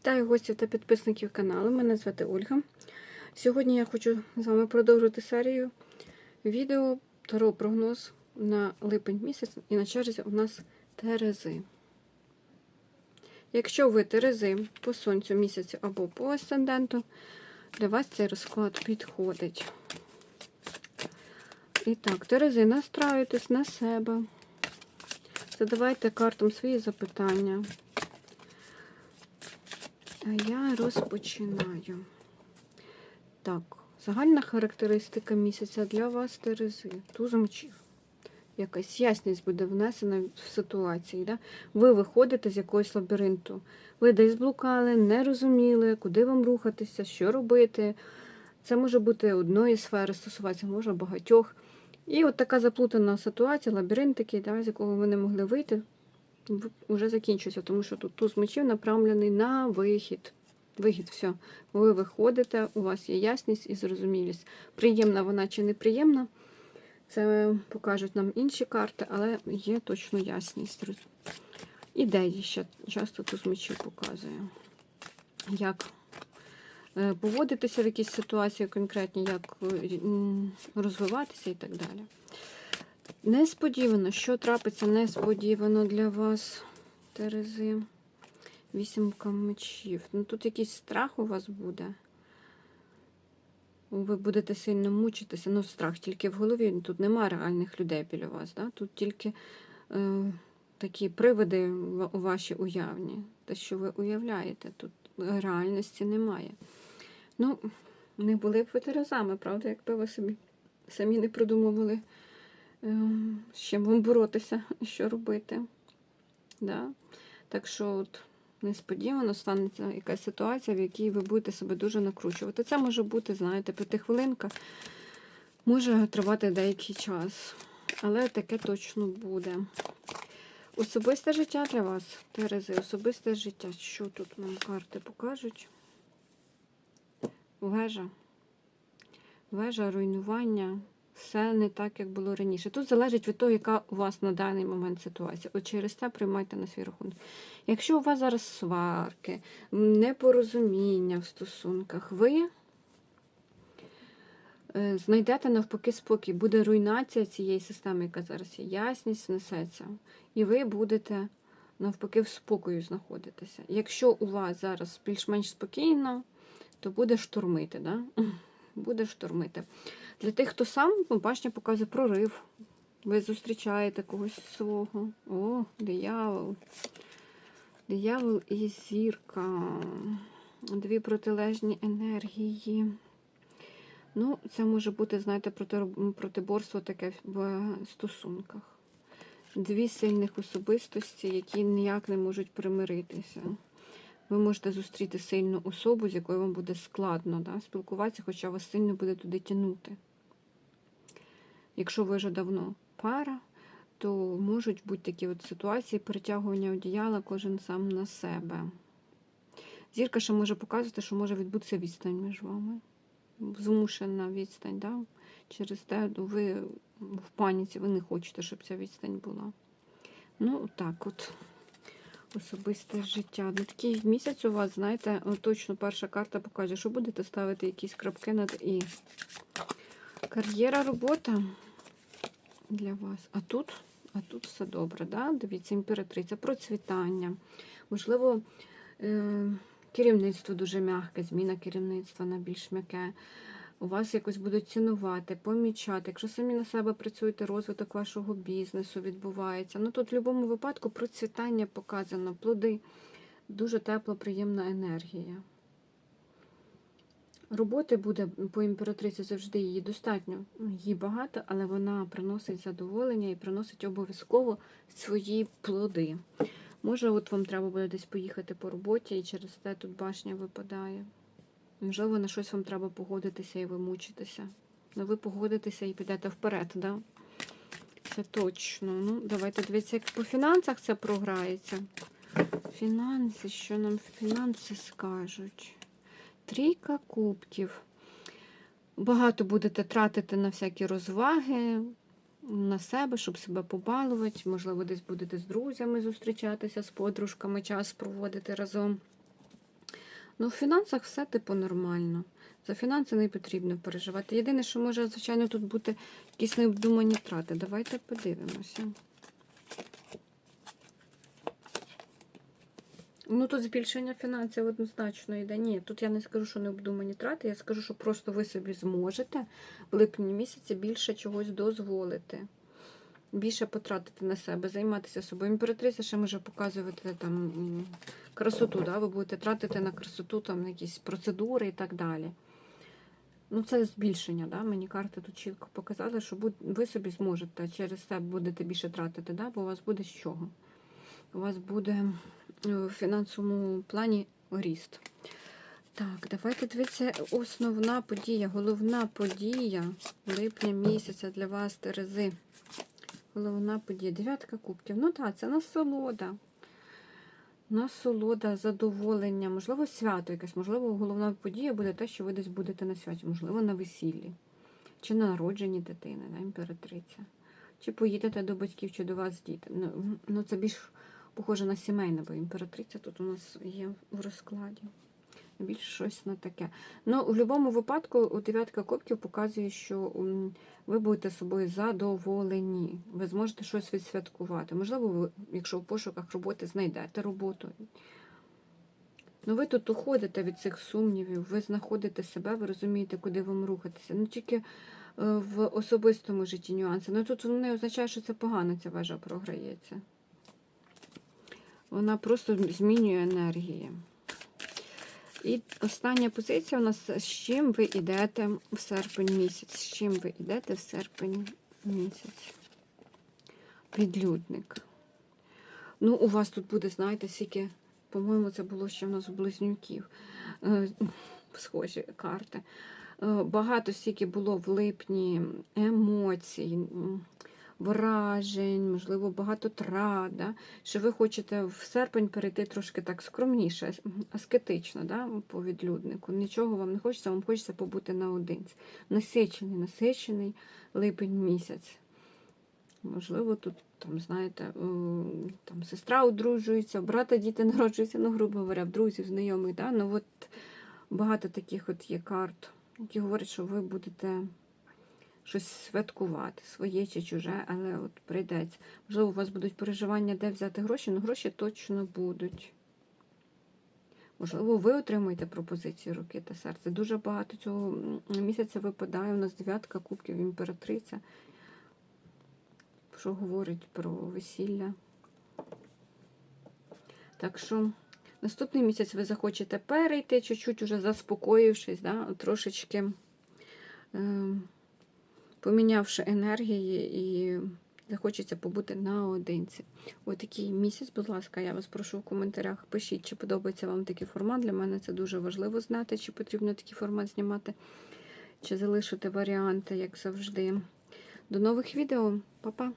Вітаю гостів та підписників каналу. Мене звати Ольга. Сьогодні я хочу з вами продовжити серію відео Таро прогноз на липень місяць і на черзі у нас Терези. Якщо ви Терези по сонцю місяцю або по асценденту, для вас цей розклад підходить. І так, Терези, настраюйтесь на себе. Задавайте картам свої запитання. Я розпочинаю. Так, загальна характеристика місяця для вас Терези. Туз мечів. Якась ясність буде внесена в ситуації. Да? Ви виходите з якогось лабіринту. Ви десь блукали, не розуміли, куди вам рухатися, що робити. Це може бути одної сфери стосуватися, може багатьох. І от така заплутана ситуація, лабіринт такий, да, з якого ви не могли вийти, вже закінчується, тому що тут туз мечів направлений на вихід. Вихід, все. Ви виходите, у вас є ясність і зрозумілість. Приємна вона чи неприємна, це покажуть нам інші карти, але є точно ясність. Ідеї ще часто туз мечів показує. Як е, поводитися в якійсь ситуації конкретні, як розвиватися і так далі. Несподівано, що трапиться несподівано для вас, Терези. Вісімка мечів. Ну тут якийсь страх у вас буде. Ви будете сильно мучитися. Ну, страх тільки в голові. Тут немає реальних людей біля вас. Да? Тут тільки е, такі привиди у вашій уявні. Те, що ви уявляєте, тут реальності немає. Ну, не були б ви терезами, правда, якби ви собі самі не придумували, е, з чим вам боротися, що робити. Да? Так що от несподівано станеться якась ситуація, в якій ви будете себе дуже накручувати. Це може бути, знаєте, п'ятихвилинка, може тривати деякий час. Але таке точно буде. Особисте життя для вас, Терези, особисте життя. Що тут нам карти покажуть? Вежа. Вежа, руйнування. Все не так, як було раніше. Тут залежить від того, яка у вас на даний момент ситуація. От через це приймайте на свій рахунок. Якщо у вас зараз сварки, непорозуміння в стосунках, ви е, знайдете навпаки спокій, буде руйнація цієї системи, яка зараз є, ясність внесеться, і ви будете навпаки в спокою знаходитися. Якщо у вас зараз більш-менш спокійно, то буде штурмити. Да? Буде штурмити. Для тих, хто сам, бачення показує прорив. Ви зустрічаєте когось свого. О, диявол. Диявол і зірка. Дві протилежні енергії. Ну, це може бути, знаєте, проти, протиборство таке в стосунках. Дві сильних особистості, які ніяк не можуть примиритися. Ви можете зустріти сильну особу, з якою вам буде складно да, спілкуватися, хоча вас сильно буде туди тягнути. Якщо ви вже давно пара, то можуть бути такі от ситуації перетягування одіяла кожен сам на себе. Зірка ще може показувати, що може відбутися відстань між вами. Змушена відстань. Да? Через те ви в паніці, ви не хочете, щоб ця відстань була. Ну, так от. Особисте життя. На такий місяць у вас, знаєте, точно перша карта покаже, що будете ставити якісь крапки над І. Кар'єра, робота для вас. А тут а тут все добре. Да? Дивіться, імператриця, процвітання. Можливо, е керівництво дуже м'яке, зміна керівництва на більш м'яке. У вас якось будуть цінувати, помічати. Якщо самі на себе працюєте, розвиток вашого бізнесу відбувається. Ну тут в будь-якому випадку процвітання показано, плоди, дуже тепла, приємна енергія. Роботи буде по імператриці завжди її достатньо. Її багато, але вона приносить задоволення і приносить обов'язково свої плоди. Може, от вам треба буде десь поїхати по роботі, і через те тут башня випадає. Можливо, на щось вам треба погодитися і ви мучитеся. Ну, ви погодитеся і підете вперед, да? Це точно. Ну, давайте дивіться, як по фінансах це програється. Фінанси, що нам фінанси скажуть? Трійка кубків. Багато будете тратити на всякі розваги, на себе, щоб себе побалувати. Можливо, десь будете з друзями зустрічатися, з подружками, час проводити разом. Ну, в фінансах все типу нормально. За фінанси не потрібно переживати. Єдине, що може, звичайно, тут бути якісь необдумані трати. Давайте подивимося. Ну, тут збільшення фінансів однозначно йде. Ні, тут я не скажу, що необдумані трати, я скажу, що просто ви собі зможете в липні місяці більше чогось дозволити. Більше потратити на себе, займатися собою. Імператриця ще може показувати там красоту, да? ви будете тратити на красоту, там, якісь процедури і так далі. Ну, це збільшення, да? мені карти тут чітко показали, що ви собі зможете через це будете більше тратити, да? бо у вас буде з чого. У вас буде е, в фінансовому плані ріст. Так, давайте дивіться, основна подія, головна подія липня місяця для вас, Терези. Головна подія. Дев'ятка кубків. Ну так, це насолода. Насолода, задоволення, можливо, свято якесь, можливо, головна подія буде те, що ви десь будете на святі, можливо, на весіллі, чи на народженні дитини, на імператриця. Чи поїдете до батьків, чи до вас діти. Ну, ну це більш похоже на сімейне, бо імператриця тут у нас є в розкладі. Більш щось на таке. Ну, в будь-якому випадку, дев'ятка кубків показує, що ви будете собою задоволені. Ви зможете щось відсвяткувати. Можливо, ви, якщо в пошуках роботи знайдете роботу. Ну, ви тут уходите від цих сумнівів, ви знаходите себе, ви розумієте, куди вам рухатися. Ну, тільки е, в особистому житті нюанси. Ну тут не означає, що це погано, ця вежа програється. Вона просто змінює енергії. І остання позиція у нас з чим ви йдете в серпень місяць. З чим ви йдете в серпень місяць? Підлюдник. Ну, у вас тут буде, знаєте, скільки, по-моєму, це було ще в нас у близнюків. Е, Схожі карти. Е, Багато стільки було в липні емоцій, вражень, можливо, багато трат, да? що ви хочете в серпень перейти трошки так скромніше, аскетично да? по відлюднику. Нічого вам не хочеться, вам хочеться побути наодинці. Насичений, насичений липень місяць. Можливо, тут, там, знаєте, там сестра одружується, брата діти народжуються, ну, грубо говоря, в друзів, знайомих. Да? Ну, от багато таких от є карт, які говорять, що ви будете щось святкувати, своє чи чуже, але от прийдеться. Можливо, у вас будуть переживання, де взяти гроші, ну гроші точно будуть. Можливо, ви отримаєте пропозиції руки та серця. Дуже багато цього місяця випадає. У нас дев'ятка кубків імператриця, що говорить про весілля. Так що наступний місяць ви захочете перейти, чуть-чуть уже заспокоївшись, да, трошечки е, помінявши енергії і захочеться побути наодинці. Ось такий місяць, будь ласка, я вас прошу в коментарях. Пишіть, чи подобається вам такий формат. Для мене це дуже важливо знати, чи потрібно такий формат знімати, чи залишити варіанти, як завжди. До нових відео. Па-па!